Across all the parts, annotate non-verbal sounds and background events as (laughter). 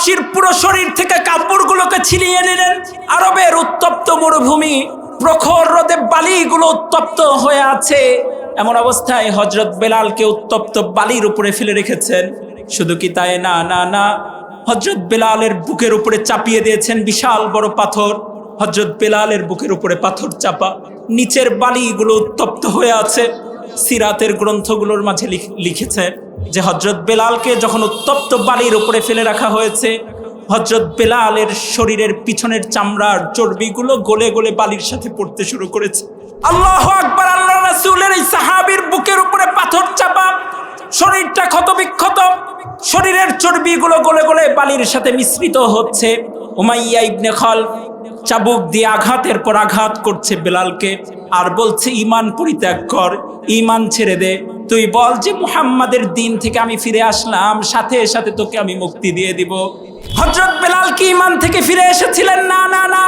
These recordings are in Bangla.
হাফসির পুরো শরীর থেকে কাপড়গুলোকে ছিনিয়ে নিলেন। আরবের উত্তপ্ত মরুভূমি, প্রখর রোদে বালিগুলো উত্তপ্ত হয়ে আছে। এমন অবস্থায় হজরত বেলালকে উত্তপ্ত বালির উপরে ফেলে রেখেছেন। শুধু কি তাই? না না না। হজরত বেলালের বুকের উপরে চাপিয়ে দিয়েছেন বিশাল বড় পাথর। হজরত বেলালের বুকের উপরে পাথর চাপা নিচের বালিগুলো উত্তপ্ত হয়ে আছে। সিরাতের গ্রন্থগুলোর মাঝে লিখ- লিখেছে যে হজরত বেলালকে যখন উত্তপ্ত বালির উপরে ফেলে রাখা হয়েছে হজরত বেলালের শরীরের পিছনের চামড়ার চর্বিগুলো গলে গলে বালির সাথে পড়তে শুরু করেছে। আল্লাহ আকবার, আল্লাহ রাসূলের এই সাহাবীর বুকের উপরে পাথর চাপা, শরীরটা ক্ষত বিক্ষত শরীরের চর্বিগুলো গলে গলে বালির সাথে মিশ্রিত হচ্ছে। উমাইয়া ইবনে খল চাবুক দিয়ে আঘাতের পর আঘাত করছে বেলালকে আর বলছে ইমান পরিত্যাগ কর ইমান ছেড়ে দে তুই বল যে মুহাম্মাদের দিন থেকে আমি ফিরে আসলাম, সাথে সাথে তোকে আমি মুক্তি দিয়ে দিব। হজরত বেলাল কি ইমান থেকে ফিরে এসেছিলেন? না না না।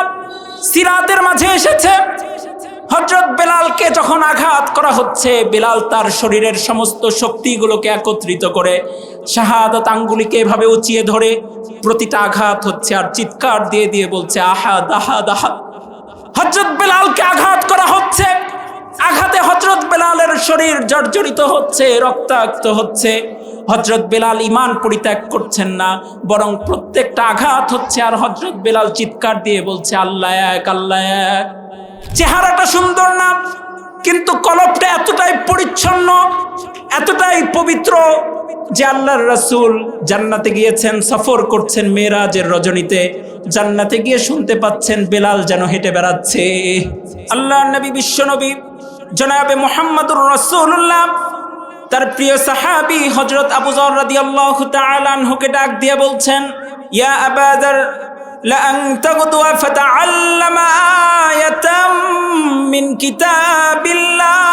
সিরাতের মাঝে এসেছে। হজরত বেলালকে যখন আঘাত করা হচ্ছে, বেলাল তার শরীরের সমস্ত শক্তিগুলোকে একত্রিত করে শাহাদত আঙ্গুলিকে এভাবে উঁচিয়ে ধরে প্রতিটা আঘাত হচ্ছে আর চিৎকার দিয়ে দিয়ে বলছে, আহাদ আহাদ আহাদ। হজরত বেলালকে আঘাত করা হচ্ছে। আঘাতে হজরত বেলালের শরীর জর্জরিত হচ্ছে, রক্তাক্ত হচ্ছে। হজরত বেলাল ইমান পরিত্যাগ করছেন না, বরং প্রত্যেকটা আঘাত হচ্ছে আর হজরত বেলাল চিৎকার দিয়ে বলছে, আল্লাহ এক আল্লাহ এক। চেহারাটা সুন্দর না, কিন্তু কলপটা এতটাই পরিচ্ছন্ন, এতটাই পবিত্র যে আল্লাহর রাসূল জান্নাতে গিয়েছেন, সফর করছেন মেরাজের রজনীতে। জান্নাতে গিয়ে শুনতে পাচ্ছেন বেলাল যেন হেঁটে বেড়াচ্ছে। আল্লাহর নবী বিশ্বনবী জনাবে মোহাম্মদুর রাসূলুল্লাহ তার প্রিয় সাহাবী হযরত আবু যর রাদিয়াল্লাহু তাআলা আনহুকে ডাক দিয়ে বলছেন ইয়া আবাদার لأن تغدو فتعلم آية من كتاب الله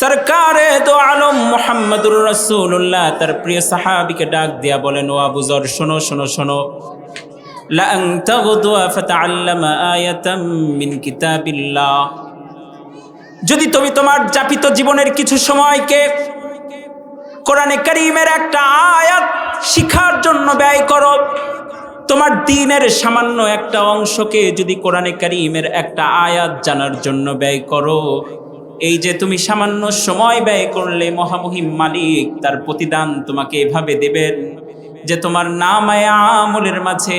সরকারে দো আলম মোহাম্মদুর রসুল্লাহ তার প্রিয় সাহাবিকে ডাক দিয়া বলেন ও আবুজর শোনো শোনো শোনো لأن تغدو فتعلم آية من كتاب الله যদি তুমি তোমার যাপিত জীবনের কিছু সময়কে কোরআনে করিমের একটা আয়াত শিখার জন্য ব্যয় করো তোমার দিনের সামান্য একটা অংশকে যদি কোরআনে করিমের একটা আয়াত জানার জন্য ব্যয় করো এই যে তুমি সামান্য সময় ব্যয় করলে মহামহিম মালিক তার প্রতিদান তোমাকে এভাবে দেবেন যে তোমার নাম আমলের মাঝে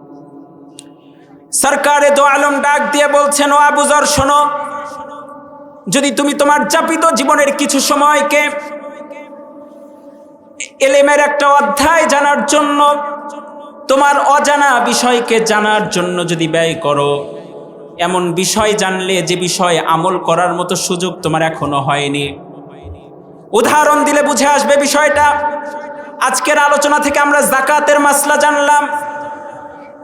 সরকারে দো আলম ডাক দিয়ে বলছেন, ও আবুজর শোনো। যদি তুমি তোমার চাপিত জীবনের কিছু সময়কে এলেমের একটা অধ্যায় জানার জন্য, তোমার অজানা বিষয়কে জানার জন্য যদি ব্যয় করো, এমন বিষয় জানলে যে বিষয় আমল করার মতো সুযোগ তোমার এখনও হয়নি। উদাহরণ দিলে বুঝে আসবে বিষয়টা। আজকের আলোচনা থেকে আমরা জাকাতের মাসলা জানলাম।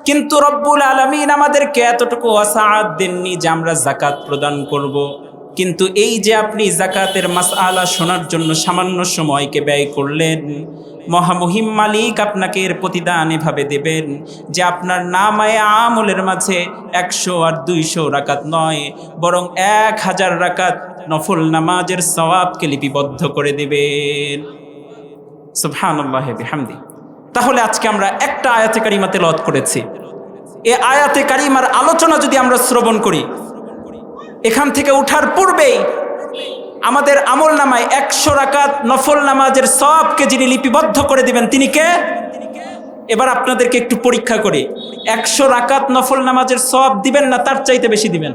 কিন্তু রব্বুল আলমিন আমাদেরকে এতটুকু অসাহাত দেননি যে আমরা জাকাত প্রদান করব। কিন্তু এই যে আপনি জাকাতের মাস আলা শোনার জন্য সামান্য সময়কে ব্যয় করলেন, মহামহিম মালিক আপনাকে এর প্রতিদান এভাবে দেবেন যে আপনার নাম নামায় আমলের মাঝে একশো আর দুইশো রাকাত নয়, বরং এক হাজার রাকাত নফল নামাজের সওয়াবকে লিপিবদ্ধ করে দেবেন সুবহানাল্লাহ বিহামদি তাহলে আজকে আমরা একটা আয়াতে কারিমা তেলাওয়াত করেছি। এ আয়াতে কারিমার আলোচনা যদি আমরা শ্রবণ করি, এখান থেকে উঠার পূর্বেই আমাদের আমল নামায় একশো রাকাত নফল নামাজের সবকে যিনি লিপিবদ্ধ করে দিবেন, তিনি কে? এবার আপনাদেরকে একটু পরীক্ষা করি। একশো রাকাত নফল নামাজের সব দিবেন না, তার চাইতে বেশি দিবেন?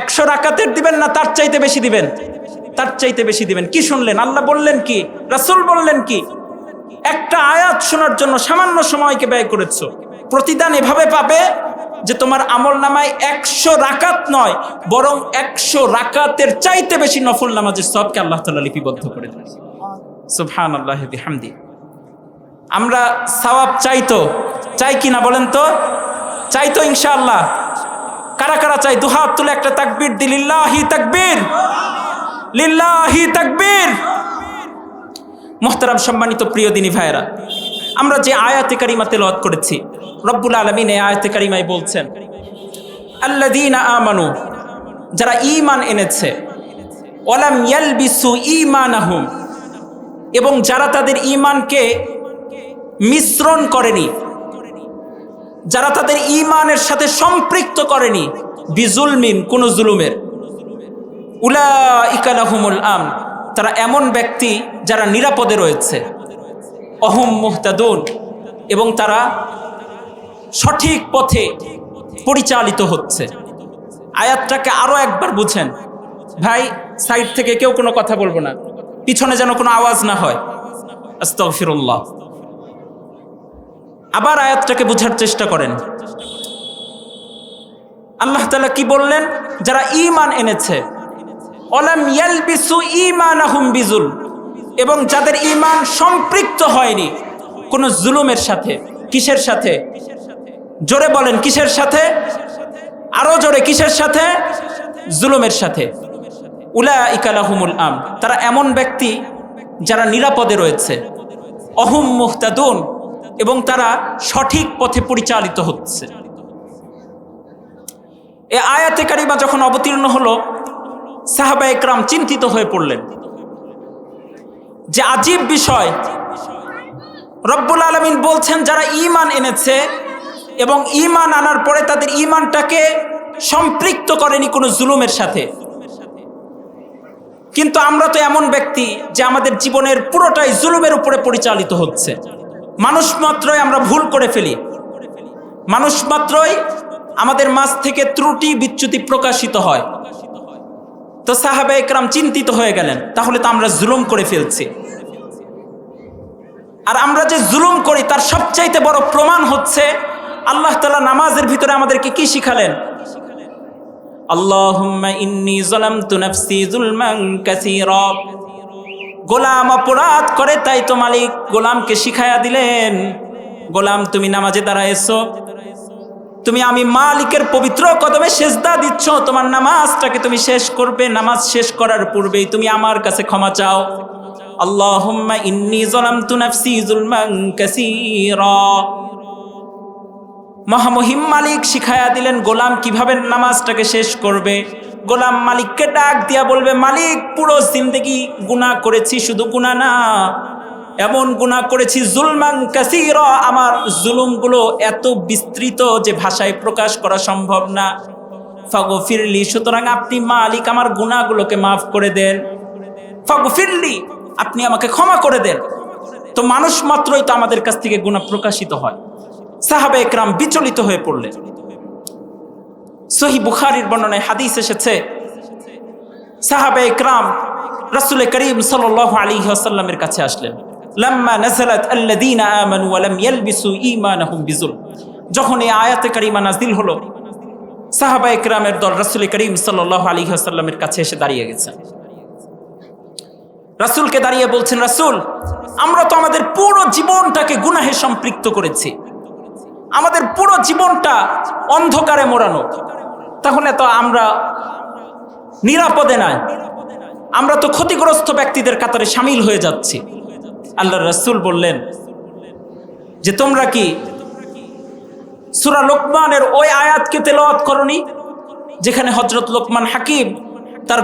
একশো রাকাতের দিবেন না, তার চাইতে বেশি দিবেন? তার চাইতে বেশি দিবেন। কি শুনলেন? আল্লাহ বললেন কি? রাসূল বললেন কি? একটা আয়াত শোনার জন্য সামান্য সময়কে ব্যয় করেছ। প্রতিদান এভাবে পাবে যে তোমার আমল নামায় একশো রাকাত নয়, বরং একশো রাকাতের চাইতে বেশি নফল নামাজের সবকে আল্লাহ তালা লিপিবদ্ধ করে দেবে সুবহান আল্লাহ হামদি আমরা সওয়াব চাইতো চাই কি না বলেন তো? চাই তো ইনশাআল্লাহ। কারা কারা চাই দুহাত তুলে একটা তাকবীর দি, লিল্লাহি তাকবীর। লিল্লাহি তাকবীর। মোহতারাম সম্মানিত প্রিয় দিনী ভাইয়েরা, আমরা যে আয়াতে কারিমা তেলাওয়াত করেছি, রব্বুল আলমিন আয়াতে কারিমায় বলছেন আল্লাদিন আমানু, যারা ইমান এনেছে ওলাম ইয়ালবিসু ঈমানাহুম, এবং যারা তাদের ঈমানকে মিশ্রণ করেনি, যারা তাদের ঈমানের সাথে সম্পৃক্ত করেনি, বিজুলমিন, কোন জুলুমের উলা ইকালাহুমুল আম তারা এমন ব্যক্তি যারা নিরাপদে রয়েছে। অহম মুহতাদুন। এবং তারা সঠিক পথে পরিচালিত হচ্ছে। আয়াতটাকে আরও একবার বুঝেন। ভাই, সাইড থেকে কেউ কোনো কথা বলব না। পিছনে যেন কোনো আওয়াজ না হয়। আস্তফিরুল্লাহ আবার আয়াতটাকে বুঝার চেষ্টা করেন। আল্লাহ তালা কি বললেন? যারা ইমান এনেছে অলাম ইয়ালবিসু ঈমানাহুম বিজুল। এবং যাদের ইমান সম্পৃক্ত হয়নি, কোনো জুলুমের সাথে, কিসের সাথে? জোরে বলেন, কিসের সাথে? আরও জোরে, কিসের সাথে? জুলুমের সাথে। উলা ইকালাহুমুল আম তারা এমন ব্যক্তি যারা নিরাপদে রয়েছে। অহুম মুহতাদুন। এবং তারা সঠিক পথে পরিচালিত হচ্ছে। এ আয়াতে কারিমা যখন অবতীর্ণ হলো সাহাবা একরাম চিন্তিত হয়ে পড়লেন। যে আজীব বিষয়, রব্বুল আলমিন বলছেন, যারা ইমান এনেছে এবং ইমান আনার পরে তাদের ইমানটাকে সম্পৃক্ত করেনি কোনো জুলুমের সাথে। কিন্তু আমরা তো এমন ব্যক্তি যে আমাদের জীবনের পুরোটাই জুলুমের উপরে পরিচালিত হচ্ছে। মানুষ মাত্রই আমরা ভুল করে ফেলি। মানুষ মাত্রই আমাদের মাঝ থেকে ত্রুটি বিচ্যুতি প্রকাশিত হয়। তো সাহাবে একরাম চিন্তিত হয়ে গেলেন, তাহলে তো আমরা জুলুম করে ফেলছি। আর আমরা যে জুলুম করি, তার সবচাইতে বড় প্রমাণ হচ্ছে আল্লাহ তালা নামাজের ভিতরে আমাদেরকে কি শিখালেন? গোলাম অপরাধ করে, তাই তো মালিক গোলামকে শিখায়া দিলেন। গোলাম, তুমি নামাজে দাঁড়ায়েছো। তুমি আমি মালিকের পবিত্র কদমে সেজদা দিচ্ছ, তোমার নামাজটাকে তুমি শেষ করবে, নামাজ শেষ করার পূর্বেই তুমি আমার কাছে ক্ষমা চাও। আল্লাহুম্মা ইন্নি যালামতু নাফসি যুলমান কাসীরা। মহামহিম মালিক শিখায়া দিলেন, গোলাম কীভাবে নামাজটাকে শেষ করবে? গোলাম মালিককে ডাক দিয়া বলবে, মালিক, পুরো জিন্দগি গুনাহ করেছি, শুধু গুনাহ না এমন গুনাহ করেছি, জুলমান কাসির, আমার জুলুমগুলো এত বিস্তৃত যে ভাষায় প্রকাশ করা সম্ভব না। ফাগফিরলি, সুতরাং আপনি মালিক, আমার গুনাহগুলোকে মাফ করে দেন। ফাগফিরলি, আপনি আমাকে ক্ষমা করে দেন। তো মানুষ মাত্রই তো আমাদের কাছ থেকে গুনাহ প্রকাশিত হয়। সাহাবে একরাম বিচলিত হয়ে পড়লেন। সহি বুখারির বর্ণনায় হাদিস এসেছে, সাহাবে একরাম রাসুল করিম সাল আলী আসাল্লামের কাছে আসলেন। লাম্মা নাজালাত আল্লাযীনা আমানু ওয়া লাম ইয়ালবিসু ঈমানাহুম বিজুল যখন এই আয়াতে কারিমা নাজিল হলো, সাহাবা একরামের দল রাসুল করিম সাল্লাল্লাহু আলাইহি ওয়াসাল্লামের কাছে এসে দাঁড়িয়ে গেছেন রাসূলকে দাঁড়িয়ে বলছেন, রাসূল, আমরা তো আমাদের পুরো জীবনটাকে গুনাহে সম্পৃক্ত করেছি। আমাদের পুরো জীবনটা অন্ধকারে মোড়ানো। তাহলে তো আমরা নিরাপদে নাই। আমরা তো ক্ষতিগ্রস্ত ব্যক্তিদের কাতারে সামিল হয়ে যাচ্ছি। আল্লাহ রসুল বললেন যে তোমরা কি সুরা লোকমানের ওই আয়াতকে তেলাওয়াত করনি যেখানে হজরত লোকমান হাকিম তার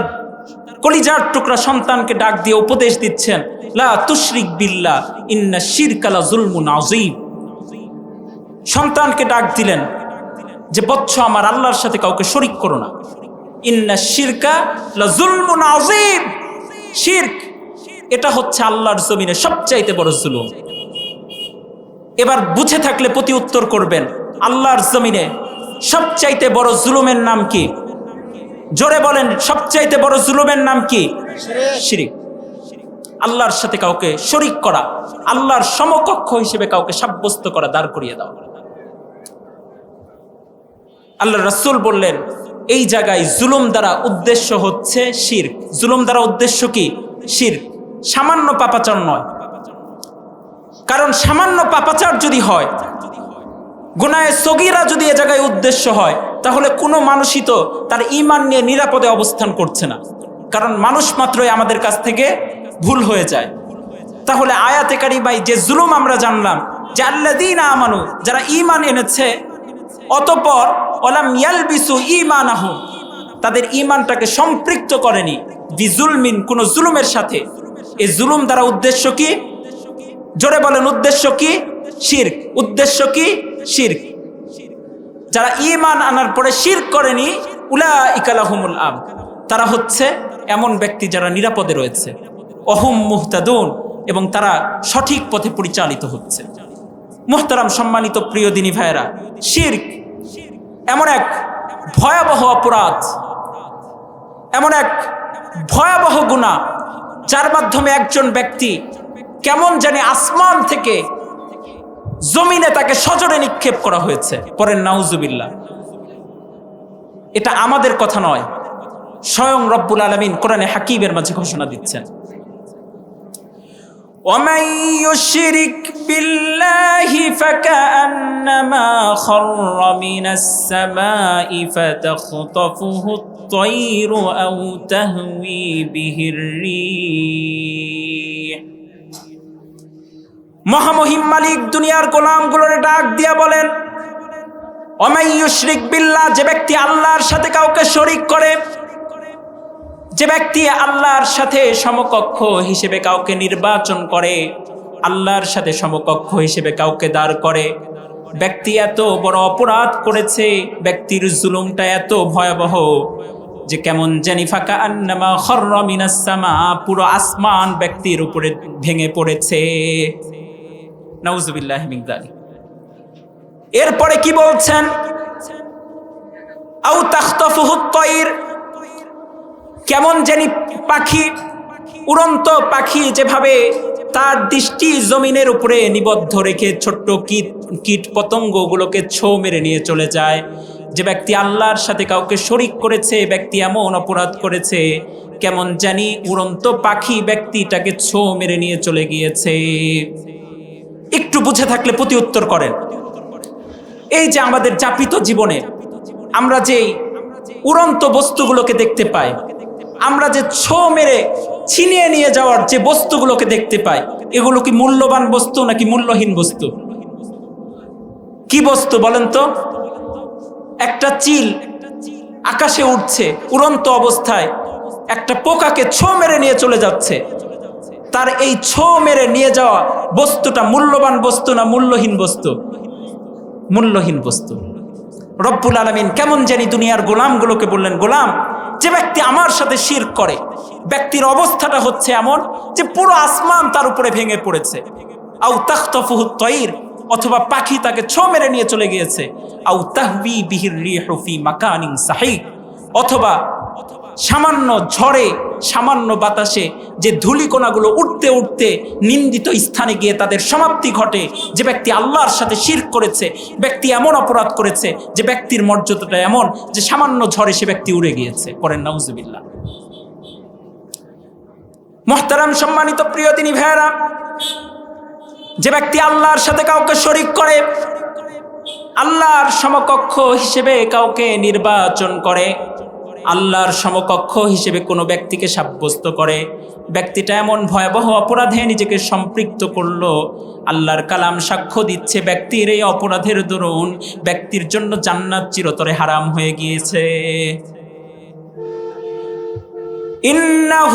কলিজার টুকরা সন্তানকে ডাক দিয়ে উপদেশ দিচ্ছেন, লা তুশরিক বিল্লা ইন্না শিরকালা জুলমুন আজিম সন্তানকে ডাক দিলেন যে বচ্চ আমার আল্লাহর সাথে কাউকে শরিক করো না। ইন্না শিরকা লা জুলমুন আজিম শিরক এটা হচ্ছে আল্লাহর জমিনে সবচাইতে বড় জুলুম। এবার বুঝে থাকলে প্রতি উত্তর করবেন, আল্লাহর জমিনে সবচাইতে বড় জুলুমের নাম কি? জোরে বলেন, সবচাইতে বড় জুলুমের নাম কি? শিরিক। আল্লাহর সাথে কাউকে শরিক করা, আল্লাহর সমকক্ষ হিসেবে কাউকে সাব্যস্ত করা, দাঁড় করিয়ে দাও আল্লাহ রসুল বললেন, এই জায়গায় জুলুম দ্বারা উদ্দেশ্য হচ্ছে শির জুলুম দ্বারা উদ্দেশ্য কি? শির সামান্য পাপাচার নয়। কারণ সামান্য পাপাচার যদি হয়, গুনায় সগিরা যদি এ জায়গায় উদ্দেশ্য হয়, তাহলে কোনো মানুষই তো তার ইমান নিয়ে নিরাপদে অবস্থান করছে না। কারণ মানুষ মাত্রই আমাদের কাছ থেকে ভুল হয়ে যায়। তাহলে আয়াতে কারিমাই যে জুলুম আমরা জানলাম, যে আল্লাদিন আমানু, যারা ইমান এনেছে, অতপর ওলাম ইয়ালবিসু ইমান আহ তাদের ইমানটাকে সম্পৃক্ত করেনি, বিজুলমিন কোন জুলুমের সাথে। এই জুলুম দ্বারা উদ্দেশ্য কি? জোরে বলেন, উদ্দেশ্য কি? শির্ক। উদ্দেশ্য কি? শির্ক। যারা ইমান আনার পরে শির করেনি উলা ইকালাহুমুল আম। তারা হচ্ছে এমন ব্যক্তি যারা নিরাপদে রয়েছে। অহুম মুহতাদুন, এবং তারা সঠিক পথে পরিচালিত হচ্ছে। মুহতারাম সম্মানিত প্রিয় দিনী ভাইয়েরা, শির্ক এমন এক ভয়াবহ অপরাধ, এমন এক ভয়াবহ গুণা যার মাধ্যমে একজন ব্যক্তি কেমন জানি আসমান থেকে জমিনে তাকে সজরে নিক্ষেপ করা হয়েছে। পরের নাউজুবিল্লা এটা আমাদের কথা নয়, স্বয়ং রব্বুল আলমিন কোরআনে হাকিবের মাঝে ঘোষণা দিচ্ছেন। ومن يشرك بالله فكأنما خر من السماء فتخطفه الطير أو تهوي به الريح মহামহিম মালিক দুনিয়ার গোলামগুলোর ডাক দিয়া বলেন অমাইয়ুশরিক বিল্লাহ যে ব্যক্তি আল্লাহর সাথে কাউকে শরিক করে যে ব্যক্তি আল্লাহর সাথে সমকক্ষ হিসেবে কাউকে নির্বাচন করে, আল্লাহর সাথে সমকক্ষ হিসেবে কাউকে দাঁড় করে, ব্যক্তি এত বড় অপরাধ করেছে, ব্যক্তির জুলুমটা এত ভয়াবহ যে কেমন জানি ফাঁকা আন্নামা খর্র মিনাসামা পুরো আসমান ব্যক্তির উপরে ভেঙে পড়েছে। নাউজুবিল্লাহ মিগদালি এরপরে কি বলছেন? কেমন জানি পাখি, উড়ন্ত পাখি যেভাবে তার দৃষ্টি জমিনের উপরে নিবদ্ধ রেখে ছোট্ট কীট কীট পতঙ্গগুলোকে ছো মেরে নিয়ে চলে যায়। যে ব্যক্তি আল্লাহর সাথে কাউকে শরিক করেছে ব্যক্তি এমন অপরাধ করেছে, কেমন জানি উড়ন্ত পাখি ব্যক্তিটাকে ছো মেরে নিয়ে চলে গিয়েছে। একটু বুঝে থাকলে প্রতি উত্তর করেন। এই যে আমাদের যাপিত জীবনে আমরা যে উড়ন্ত বস্তুগুলোকে দেখতে পাই আমরা যে ছো মেরে ছিনিয়ে নিয়ে যাওয়ার যে বস্তুগুলোকে দেখতে পাই, এগুলো কি মূল্যবান বস্তু নাকি মূল্যহীন বস্তু? কি বস্তু বলেন তো? একটা চিল আকাশে উঠছে উড়ন্ত অবস্থায় একটা পোকাকে ছো মেরে নিয়ে চলে যাচ্ছে। তার এই ছো মেরে নিয়ে যাওয়া বস্তুটা মূল্যবান বস্তু না মূল্যহীন বস্তু? মূল্যহীন বস্তু। রব্বুল আলমিন কেমন জানি দুনিয়ার গোলামগুলোকে বললেন, গোলাম যে ব্যক্তি আমার সাথে শির করে, ব্যক্তির অবস্থাটা হচ্ছে এমন যে পুরো আসমান তার উপরে ভেঙে পড়েছে। আউ তাখতফুহু তৈর অথবা পাখি তাকে ছো মেরে নিয়ে চলে গিয়েছে। আউ তাহবি বিহির মাকানিং সাহিক অথবা সামান্য ঝড়ে, সামান্য বাতাসে যে ধূলিকণাগুলো উঠতে উঠতে নিন্দিত স্থানে গিয়ে তাদের সমাপ্তি ঘটে, যে ব্যক্তি আল্লাহর সাথে শির করেছে, ব্যক্তি এমন অপরাধ করেছে, যে ব্যক্তির মর্যাদাটা এমন যে সামান্য ঝড়ে সে ব্যক্তি উড়ে গিয়েছে। করেন নাউজুবিল্লাহ। মহতারাম সম্মানিত প্রিয় তিনি ভাইয়ারা, যে ব্যক্তি আল্লাহর সাথে কাউকে শরিক করে, আল্লাহর সমকক্ষ হিসেবে কাউকে নির্বাচন করে আল্লাহর সমকক্ষ হিসেবে কোনো ব্যক্তিকে সাব্যস্ত করে ব্যক্তিটা এমন ভয়াবহ অপরাধে নিজেকে সম্পৃক্ত করলো আল্লাহর কালাম সাক্ষ্য দিচ্ছে ব্যক্তির এই অপরাধের দরুন ব্যক্তির জন্য জান্নাত চিরতরে হারাম হয়ে গিয়েছে إنه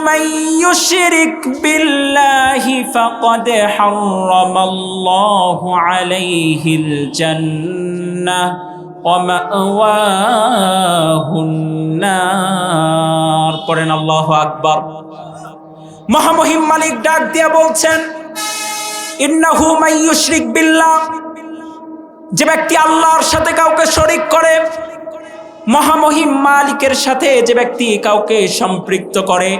من يشرك بالله فقد حرم الله عليه الجنة ومأواه النار পড়েন আল্লাহ আকবার। মহামহিম মালিক ডাক দিয়া বলছেন, ইন্নাহু মাই ইউশরিক বিল্লাহ। যে ব্যক্তি আল্লাহর সাথে কাউকে শরিক করে, মহামহিম মালিকের সাথে যে ব্যক্তি কাউকে সম্পৃক্ত করে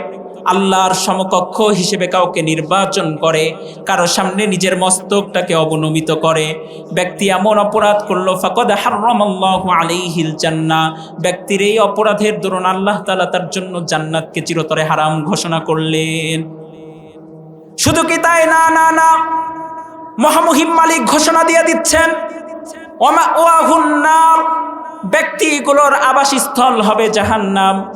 আল্লাহর সমকক্ষ হিসেবে কাউকে নির্বাচন করে, কারও সামনে নিজের মস্তকটাকে অবনমিত করে। ব্যক্তি এমন অপরাধ করল, ফাকদ হারামাল্লাহু আলাইহিল জান্নাহ ব্যক্তির এই অপরাধের দরুন আল্লাহ তাআলা তার জন্য জান্নাতকে চিরতরে হারাম ঘোষণা করলেন। শুধু কি তাই? না না না। মহামহিম মালিক ঘোষণা দিয়ে দিচ্ছেন, ওমা ওয়াহুন নার। ব্যক্তিগুলোর আবাসস্থল হবে জাহান্নাম।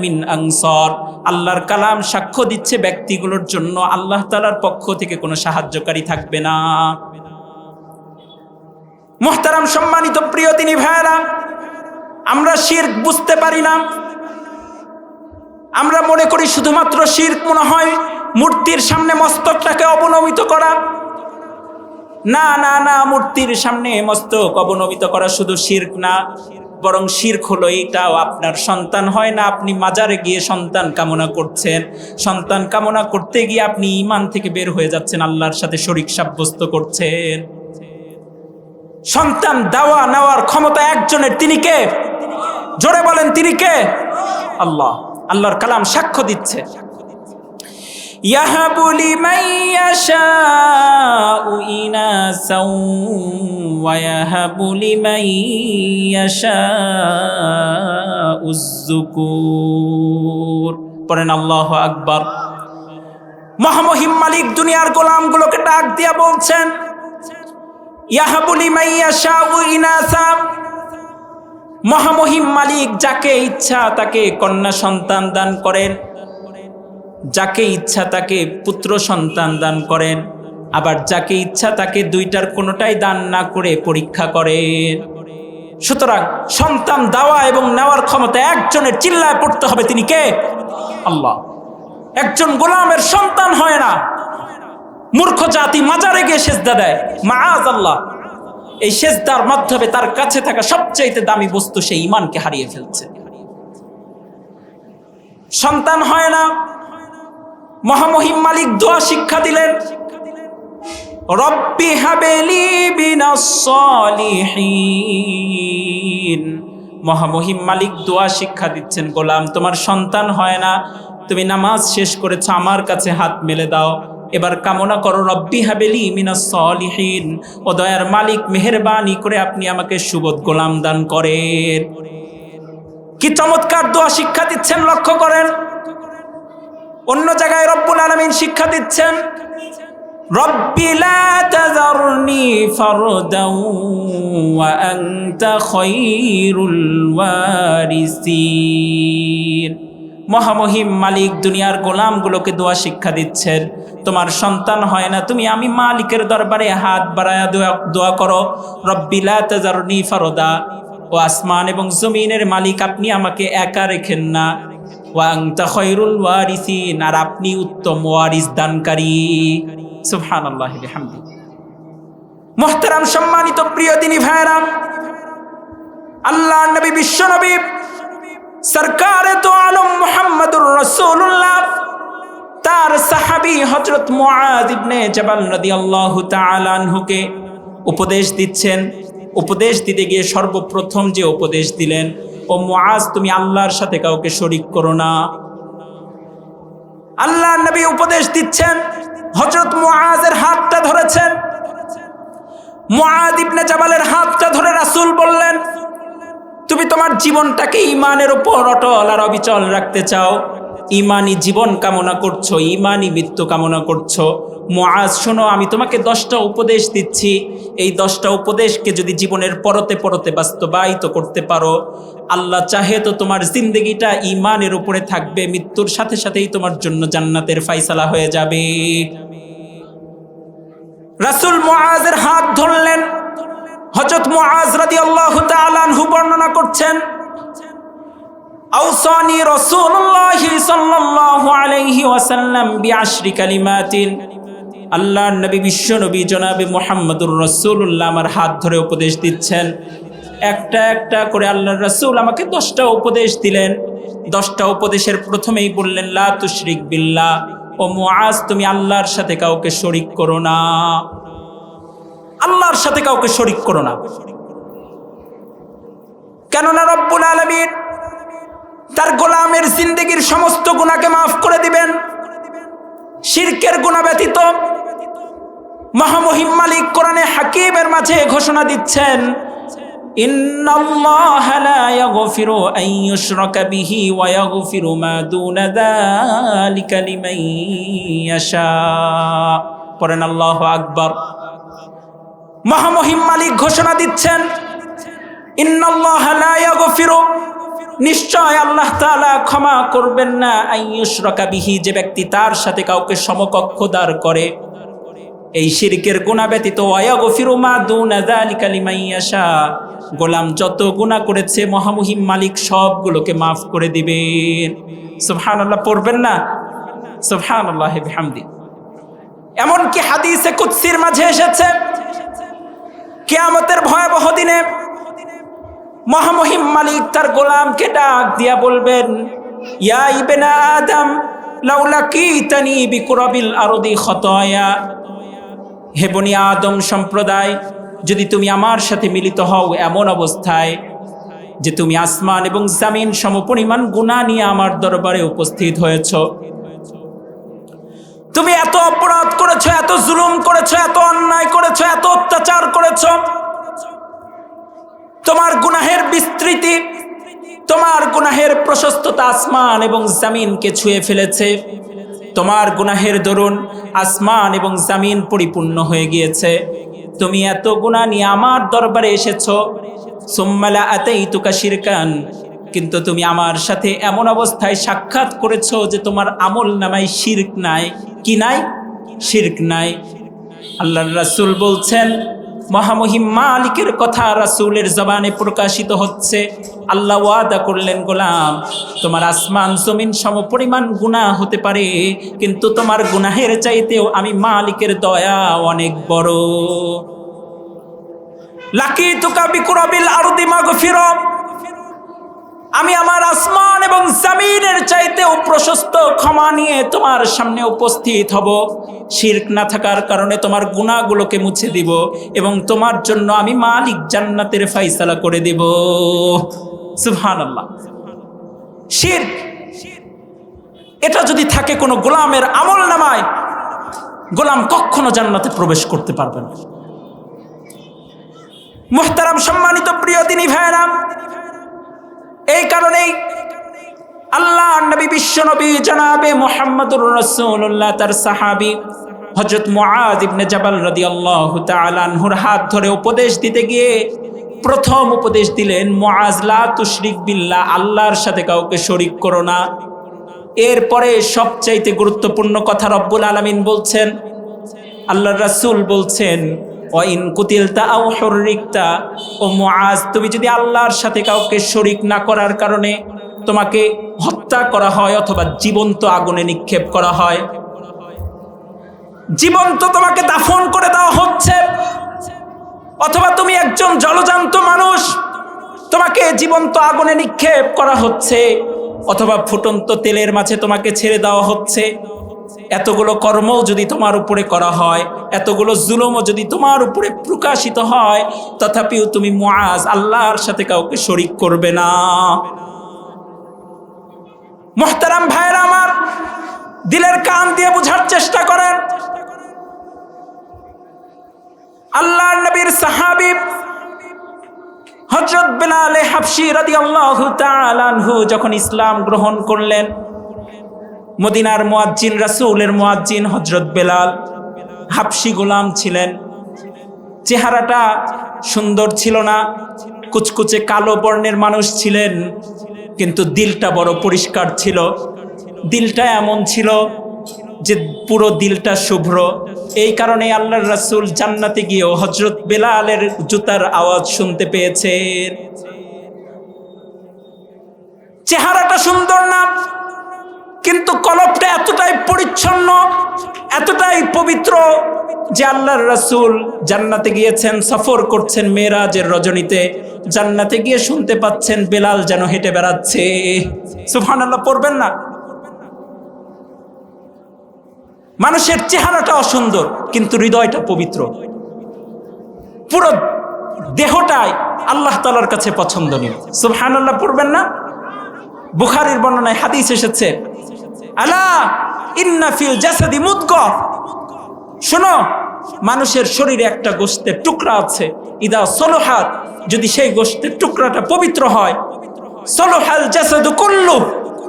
মিন আনসার। আল্লাহর কালাম সাক্ষ্য দিচ্ছে ব্যক্তিগুলোর জন্য। আল্লাহ তাআলার পক্ষ থেকে কোনো সাহায্যকারী থাকবে না। মোহতারাম সম্মানিত প্রিয় তিনি ভাইরা আমরা শির বুঝতে পারি না। আমরা মনে করি শুধুমাত্র শির মনে হয়, মূর্তির সামনে মস্তকটাকে অবনমিত করা। না না না, মূর্তির সামনে মস্তক অবনমিত করা শুধু শির্ক না, বরং শির্ক হলো এইটাও আপনার সন্তান হয় না, আপনি মাজারে গিয়ে সন্তান কামনা করছেন। সন্তান কামনা করতে গিয়ে আপনি ইমান থেকে বের হয়ে যাচ্ছেন, আল্লাহর সাথে শরিক সাব্যস্ত করছেন। সন্তান দেওয়া নেওয়ার ক্ষমতা একজনের, তিনি কে? জোরে বলেন, তিনি কে? আল্লাহ, আল্লাহর কালাম সাক্ষ্য দিচ্ছে। يهب لمن يشاء إناثا ويهب لمن يشاء الذكور পড়েন আল্লাহ আকবার মহামহিম মালিক দুনিয়ার গোলামগুলোকে ডাক দিয়া বলছেন ইয়াহাবুলি মাইয়া শাউ ইনাসা মহামহিম মালিক যাকে ইচ্ছা তাকে কন্যা সন্তান দান করেন যাকে ইচ্ছা তাকে পুত্র সন্তান দান করেন, আবার যাকে ইচ্ছা তাকে দুইটার কোনোটাই দান না করে পরীক্ষা করেন। সুতরাং সন্তান দেওয়া এবং নেওয়ার ক্ষমতা একজনের চিল্লায় পড়তে হবে, তিনি কে? আল্লাহ। একজন গোলামের সন্তান হয় না। মূর্খ জাতি মাজারে গিয়ে সেজদা দেয়। মাআজ আল্লাহ। এই সেজদার মাধ্যমে তার কাছে থাকা সবচাইতে দামি বস্তু সেই ইমানকে হারিয়ে ফেলছে। সন্তান হয় না মহামহিম মালিক দোয়া শিক্ষা দিলেন। রব্বি হাবেলি বিনাস সলিহিন। মহামহিম মালিক দোয়া শিক্ষা দিচ্ছেন, গোলাম তোমার সন্তান হয় না। তুমি নামাজ শেষ করেছ, আমার কাছে হাত মেলে দাও। এবার কামনা করো, রব্বি হাবেলি মিনাস সলিহিন। ও দয়ার মালিক, মেহেরবানি করে আপনি আমাকে সুবোধ গোলাম দান করেন। কি চমৎকার দোয়া শিক্ষা দিচ্ছেন, লক্ষ্য করেন। অন্য জায়গায় রব্বুল আলমিন শিক্ষা দিচ্ছেন মহামহিম মালিক দুনিয়ার গোলামগুলোকে দোয়া শিক্ষা দিচ্ছেন, তোমার সন্তান হয় না, তুমি আমি মালিকের দরবারে হাত বাড়ায়া দোয়া দোয়া করো, রব্বি লা তাযারনি ফারদা, ও আসমান এবং জমিনের মালিক আপনি আমাকে একা রেখেন না। ওয়াংতা খয়রুল ওয়ারিসিন, আর আপনি উত্তম ওয়ারিস দানকারী। সুবহানাল্লাহি বিহামদি। মুহতারাম সম্মানিত প্রিয় দিনী ভাইরাম আল্লাহ নবী, বিশ্ব নবী, সরকারে তো আলম মুহাম্মদুর রাসূলুল্লাহ, তার সাহাবী হযরত মুআদ ইবনে জাবাল রাদিয়াল্লাহু তাআলা আনহুকে উপদেশ দিচ্ছেন। উপদেশ দিতে গিয়ে সর্বপ্রথম যে উপদেশ দিলেন ও মুআজ, তুমি আল্লাহর সাথে কাউকে শরিক করো না। আল্লাহ নবী উপদেশ দিচ্ছেন, হযরত মুআজের হাতটা ধরেছেন। মুআদ জাবালের হাতটা ধরে রাসূল বললেন, তুমি তোমার জীবনটাকে ইমানের উপর অটল আর অবিচল রাখতে চাও। ইমানি জীবন কামনা করছ ইমানি মৃত্যু কামনা করছ। মুআজ, শোনো, আমি তোমাকে দশটা উপদেশ দিচ্ছি। এই দশটা উপদেশকে যদি জীবনের পরতে পরতে বাস্তবায়িত করতে পারো, আল্লাহ চাহে তো তোমার জিন্দগিটা ইমানের উপরে থাকবে, মৃত্যুর সাথে সাথেই তোমার জন্য জান্নাতের ফাইসালা হয়ে যাবে। রাসূল মুআজের হাত ধরলেন। হযরত মুআজ রাদিয়াল্লাহু তাআলা আনহু বর্ণনা করছেন আউসানি রাসূলুল্লাহ সাল্লাল্লাহু আলাইহি ওয়াসাল্লাম বিআশরি কালিমাতিন। আল্লাহর নবী, বিশ্ব নবী জনাবে মুহাম্মদুর রাসূলুল্লাহ আমার হাত ধরে উপদেশ দিচ্ছেন। একটা একটা করে আল্লাহর রাসূল আমাকে দশটা উপদেশ দিলেন। দশটা উপদেশের প্রথমেই বললেন, লা তুশরিক বিল্লাহ। ও মুআজ, তুমি আল্লাহর সাথে কাউকে শরিক করো না। আল্লাহর সাথে কাউকে শরিক করো না। কেননা রব্বুল আলমীর তার গোলামের জিন্দগির সমস্ত গুণাকে মাফ করে দিবেন। শিরকের গুণা ব্যতীত মহামহিম মালিক কোরআনে হাকিমের মাঝে ঘোষণা দিচ্ছেন إن الله لا يغفر أن يشرك به ويغفر ما دون ذلك لمن يشاء পড়েন আল্লাহ আকবর মহামহিম মালিক ঘোষণা দিচ্ছেন ইন্নাল্লাহ লা ইয়াগফিরু নিশ্চয় আল্লাহ তাআলা ক্ষমা করবেন না আইয়ুশরাকা বিহি যে ব্যক্তি তার সাথে কাউকে সমকক্ষ দাঁড় করে এই শিরকের গুণা ব্যতীত গোলাম যত গুণা করেছে, মহামহিম মালিক সবগুলোকে মাফ করে দিবেন। সুবহানাল্লাহ, পড়বেন না? সুবহানাল্লাহ, বিহামদি। এমনকি হাদিসে কুদসির মাঝে এসেছে, কিয়ামতের ভয়াবহ দিনে মহামহিম মালিক তার গোলামকে ডাক দিয়া বলবেন, ইয়া ইবেনা আদম, লাউলা কি তানি বিকুরবিল আরদি খতয়া। হে আদম সম্প্রদায়, যদি তুমি আমার সাথে মিলিত হও এমন অবস্থায় যে তুমি আসমান এবং জামিন সমপরিমাণ গুণা নিয়ে আমার দরবারে উপস্থিত হয়েছ। তুমি এত অপরাধ করেছ, এত জুলুম করেছ, এত অন্যায় করেছ, এত অত্যাচার করেছ। তোমার গুনাহের বিস্তৃতি, তোমার গুনাহের প্রশস্ততা আসমান এবং জামিনকে ছুঁয়ে ফেলেছে। তোমার গুনাহের দরুন আসমান এবং জামিন পরিপূর্ণ হয়ে গিয়েছে। তুমি এত গুণা নিয়ে আমার দরবারে এসেছ। সোম্মালা আতেই তুকা শিরকান, কিন্তু তুমি আমার সাথে এমন অবস্থায় সাক্ষাৎ করেছ যে তোমার আমল নামায় শির্ক নাই। কি নাই? শির্ক নাই। আল্লাহ রাসুল বলছেন মহামহিম মালিকের কথা রাসুলের জবানে প্রকাশিত হচ্ছে। আল্লাহ ওয়াদা করলেন, গোলাম, তোমার আসমান, জমিন সম পরিমাণ গুণা হতে পারে, কিন্তু তোমার গুনাহের চাইতেও আমি মালিকের দয়া অনেক বড়। লাকি তুকা বিকুরবিল আরদি মাগফিরা আমি আমার আসমান এবং জামিনের চাইতেও প্রশস্ত ক্ষমা নিয়ে তোমার সামনে উপস্থিত হব। শির্ক না থাকার কারণে তোমার গুণাগুলোকে মুছে দিব এবং তোমার জন্য আমি মালিক জান্নাতের ফাইসালা করে দিব। সুবহানাল্লাহ। শির্ক, এটা যদি থাকে কোনো গোলামের আমল নামায়, গোলাম কখনো জান্নাতে প্রবেশ করতে পারবে না। মোহতারাম সম্মানিত প্রিয় তিনি ভাইরাম এই কারণেই আল্লাহ নবী বিশ্ব নবী জনাবে মোহাম্মদুর রসুল্লাহ তার সাহাবি হজরত মুআদ ইবনে জাবাল রাদিয়াল্লাহু তাআলা আনহুর হাত ধরে উপদেশ দিতে গিয়ে প্রথম উপদেশ দিলেন, মুআজ তুশরিক বিল্লাহ, আল্লাহর সাথে কাউকে শরিক করো না। এরপরে সবচাইতে গুরুত্বপূর্ণ কথা রব্বুল আলামিন বলছেন, আল্লাহর রাসূল বলছেন ওয়াইন কুতিলতা আও হরিকতা ও মুআজ, তুমি যদি আল্লাহর সাথে কাউকে শরিক না করার কারণে তোমাকে হত্যা করা হয় অথবা জীবন্ত আগুনে নিক্ষেপ করা হয়, জীবন্ত তোমাকে দাফন করে দেওয়া হচ্ছে। অথবা তুমি একজন জলজান্ত মানুষ, তোমাকে জীবন্ত আগুনে নিক্ষেপ করা হচ্ছে, অথবা ফুটন্ত তেলের মাঝে তোমাকে ছেড়ে দেওয়া হচ্ছে। এতগুলো কর্মও যদি তোমার উপরে করা হয়, এতগুলো জুলমও যদি তোমার উপরে প্রকাশিত হয়, তথাপিও তুমি মুআজ আল্লাহর সাথে কাউকে শরিক করবে না। মোহতারাম ভাইরা আমার, দিলের কান দিয়ে বুঝার চেষ্টা করেন। আল্লাহর নবীর সাহাবি হজরত বেলালে হাফসি রাদিয়াল্লাহু তাআলা আনহু যখন ইসলাম গ্রহণ করলেন মদিনার মুয়াজ্জিন রাসূলের মোয়াজ্জিন হজরত বেলাল হাফসি গোলাম ছিলেন। চেহারাটা সুন্দর ছিল না, কুচকুচে কালো বর্ণের মানুষ ছিলেন, কিন্তু দিলটা বড় পরিষ্কার ছিল। দিলটা এমন ছিল যে পুরো দিলটা শুভ্র। এই কারণে আল্লাহর রাসূল জান্নাতে গিয়েও হজরত বেলালের জুতার আওয়াজ শুনতে পেয়েছে চেহারাটা সুন্দর না কিন্তু কলপটা এতটাই পরিচ্ছন্ন, এতটাই পবিত্র যে আল্লাহর রাসূল জান্নাতে গিয়েছেন, সফর করছেন মেয়েরাজের রজনীতে, জান্নাতে গিয়ে শুনতে পাচ্ছেন বেলাল যেন হেঁটে বেড়াচ্ছে। সুবহানাল্লাহ, পড়বেন না? মানুষের চেহারাটা অসুন্দর, কিন্তু হৃদয়টা পবিত্র। পুরো দেহটাই আল্লাহ তালার কাছে পছন্দনীয়। সুবহানাল্লাহ, পড়বেন না? বুখারির বর্ণনায় হাদিস এসেছে আলা ইন্না ফিল জাসাদি শোনো, মানুষের শরীরে একটা গোস্তের টুকরা আছে। ইদা সলোহাত, যদি সেই গোষ্ঠের টুকরাটা পবিত্র হয়, সলোহাল জাসাদু কুল্লু,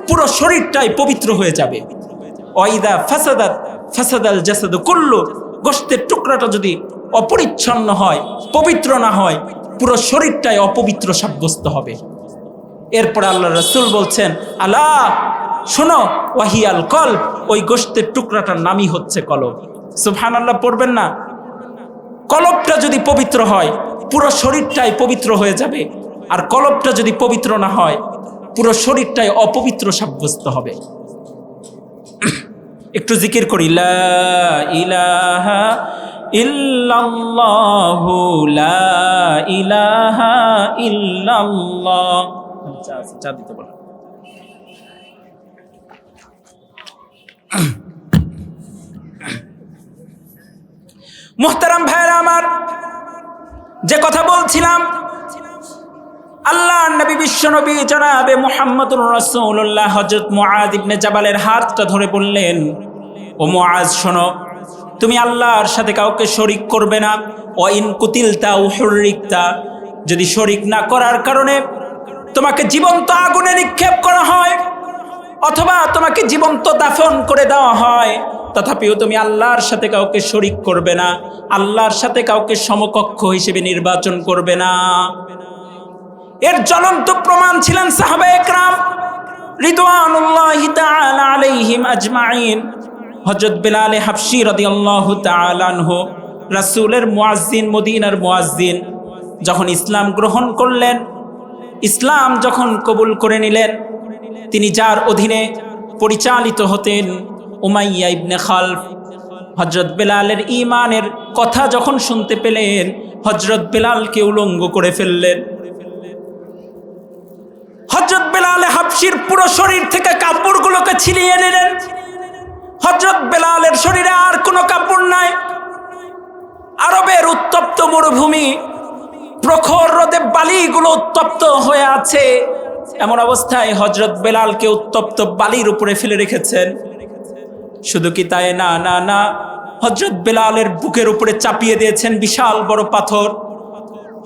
পুরো শরীরটাই পবিত্র হয়ে যাবে। ওয়াইদা ফাসাদাত, ফাসাদাল জাসাদু কুল্লু গোষ্ঠের টুকরাটা যদি অপরিচ্ছন্ন হয়, পবিত্র না হয়, পুরো শরীরটাই অপবিত্র সাব্যস্ত হবে। এরপরে আল্লাহ রসুল বলছেন আল্লাহ শোনো, ওয়াহিয়াল কল ওই গোষ্ঠের টুকরাটার নামই হচ্ছে কলব। সুবহান আল্লাহ পড়বেন না? কলবটা যদি পবিত্র হয়, পুরো শরীরটাই পবিত্র হয়ে যাবে। আর কলবটা যদি পবিত্র না হয়, পুরো শরীরটাই অপবিত্র সাব্যস্ত হবে। (clears throat) একটু জিকির করি। ইলাহা ইল্লাল্লাহু, লা ইলাহা মোহতারাম ভাইরা আমার, যে কথা বলছিলাম, আল্লাহ নবী, বিশ্ব নবী জনাবে মোহাম্মদুর রসুল্লাহ হজরত মুআদ ইবনে জাবালের হাতটা ধরে বললেন, ও মুআজ, শোনো, তুমি আল্লাহর সাথে কাউকে শরিক করবে না। ও ইন কুতিলতা ও হুররিকতা, যদি শরিক না করার কারণে তোমাকে জীবন্ত আগুনে নিক্ষেপ করা হয় অথবা তোমাকে জীবন্ত দাফন করে দেওয়া হয়। তথাপিও তুমি আল্লাহর সাথে কাউকে শরিক করবে না, আল্লাহর সাথে কাউকে সমকক্ষ হিসেবে নির্বাচন করবে না। এর জ্বলন্ত প্রমাণ ছিলেন সাহাবা একরাম রিদওয়ানুল্লাহি তাআলা আলাইহিম আজমাইন। হযরত বেলাল হাবশি রাদিয়াল্লাহু তাআলা আনহু, রাসূলের মুয়াজ্জিন, মদিনার মুয়াজ্জিন যখন ইসলাম গ্রহণ করলেন, ইসলাম যখন কবুল করে নিলেন তিনি যার অধীনে পরিচালিত হতেন উমাইয়া ইবনে খালফ। হজরত বেলালের ইমানের কথা যখন শুনতে পেলেন হজরত বেলালকে উলঙ্গ করে ফেললেন। হজরত বেলালে হাফসির পুরো শরীর থেকে কাপড়গুলোকে ছিলিয়ে নিলেন। হজরত বেলালের শরীরে আর কোনো কাপড় নাই। আরবের উত্তপ্ত মরুভূমি প্রখর রোদে বালিগুলো উত্তপ্ত হয়ে আছে। এমন অবস্থায় হজরত বেলালকে উত্তপ্ত বালির উপরে ফেলে রেখেছেন। শুধু কি তাই? না না না। হজরত বেলালের বুকের উপরে চাপিয়ে দিয়েছেন বিশাল বড় পাথর।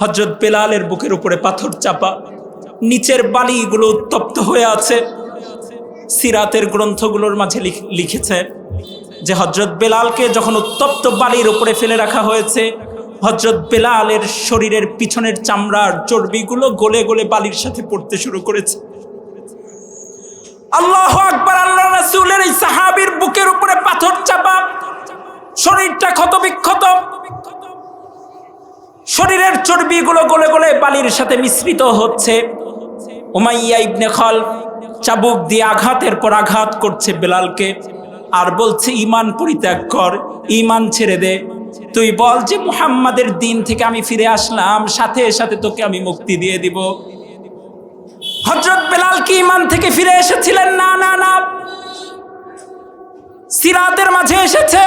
হজরত বেলালের বুকের উপরে পাথর চাপা। নিচের বালিগুলো উত্তপ্ত হয়ে আছে। সিরাতের গ্রন্থগুলোর মাঝে লিখ- লিখেছে যে হজরত বেলালকে যখন উত্তপ্ত বালির উপরে ফেলে রাখা হয়েছে হজরত বেলালের শরীরের পিছনের চামড়ার চর্বিগুলো গলে গলে বালির সাথে পড়তে শুরু করেছে। আল্লাহ আকবার আল্লাহ রাসূলের এই সাহাবীর বুকের উপরে পাথর চাপা, শরীরটা ক্ষত বিক্ষত শরীরের চর্বিগুলো গলে গলে বালির সাথে মিশ্রিত হচ্ছে। উমাইয়া ইবনে খল চাবুক দিয়ে আঘাতের পর আঘাত করছে বেলালকে আর বলছে ইমান পরিত্যাগ কর ইমান ছেড়ে দে। তুই বল যে মুহাম্মাদের দিন থেকে আমি ফিরে আসলাম, সাথে সাথে তোকে আমি মুক্তি দিয়ে দিব। হজরত বেলাল কি ইমান থেকে ফিরে এসেছিলেন? না না না। সিরাতের মাঝে এসেছে।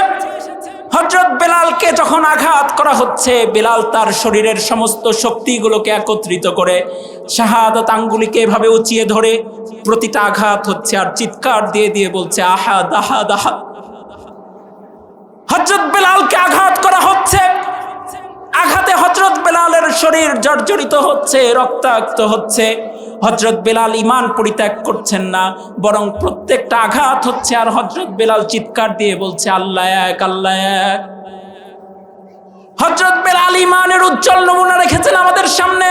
হজরত বেলালকে যখন আঘাত করা হচ্ছে, বেলাল তার শরীরের সমস্ত শক্তিগুলোকে একত্রিত করে শাহাদত আঙ্গুলিকে এভাবে উঁচিয়ে ধরে প্রতিটা আঘাত হচ্ছে আর চিৎকার দিয়ে দিয়ে বলছে আহা দাহা দাহা হজরত বেলালকে আঘাত করা হচ্ছে। আঘাতে হজরত বেলালের শরীর জর্জরিত হচ্ছে, রক্তাক্ত হচ্ছে। হজরত বেলাল ইমান পরিত্যাগ করছেন না, বরং প্রত্যেকটা আঘাত হচ্ছে আর হজরত বেলাল চিৎকার দিয়ে বলছে, আল্লাহ এক আল্লাহ এক। হজরত বেলাল ইমানের উজ্জ্বল নমুনা রেখেছেন আমাদের সামনে।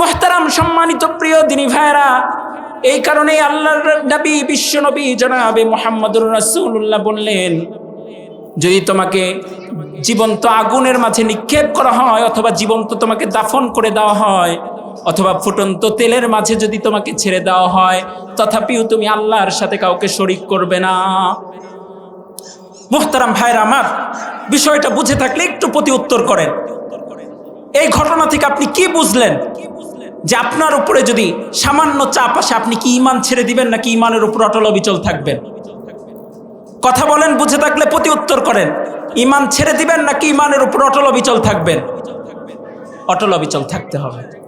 মোহতারাম সম্মানিত প্রিয় দিনী ভাইরা এই কারণে আল্লাহর নবী, বিশ্ব নবী জনাবে মোহাম্মদুর রাসূলুল্লাহ বললেন যদি তোমাকে জীবন্ত আগুনের মাঝে নিক্ষেপ করা হয়, অথবা জীবন্ত তোমাকে দাফন করে দেওয়া হয়, অথবা ফুটন্ত তেলের মাঝে যদি তোমাকে ছেড়ে দেওয়া হয়, তথাপিও তুমি আল্লাহর সাথে কাউকে শরিক করবে না। মোহতারাম ভাইরা আমার, বিষয়টা বুঝে থাকলে একটু প্রতি উত্তর করেন। এই ঘটনা থেকে আপনি কি বুঝলেন? যে আপনার উপরে যদি সামান্য চাপ আসে, আপনি কি ইমান ছেড়ে দিবেন নাকি ইমানের উপর অটল অবিচল থাকবেন? কথা বলেন, বুঝে থাকলে প্রতি উত্তর করেন। ইমান ছেড়ে দিবেন নাকি ইমানের উপর অটল অবিচল থাকবেন? অটল অবিচল থাকতে হবে।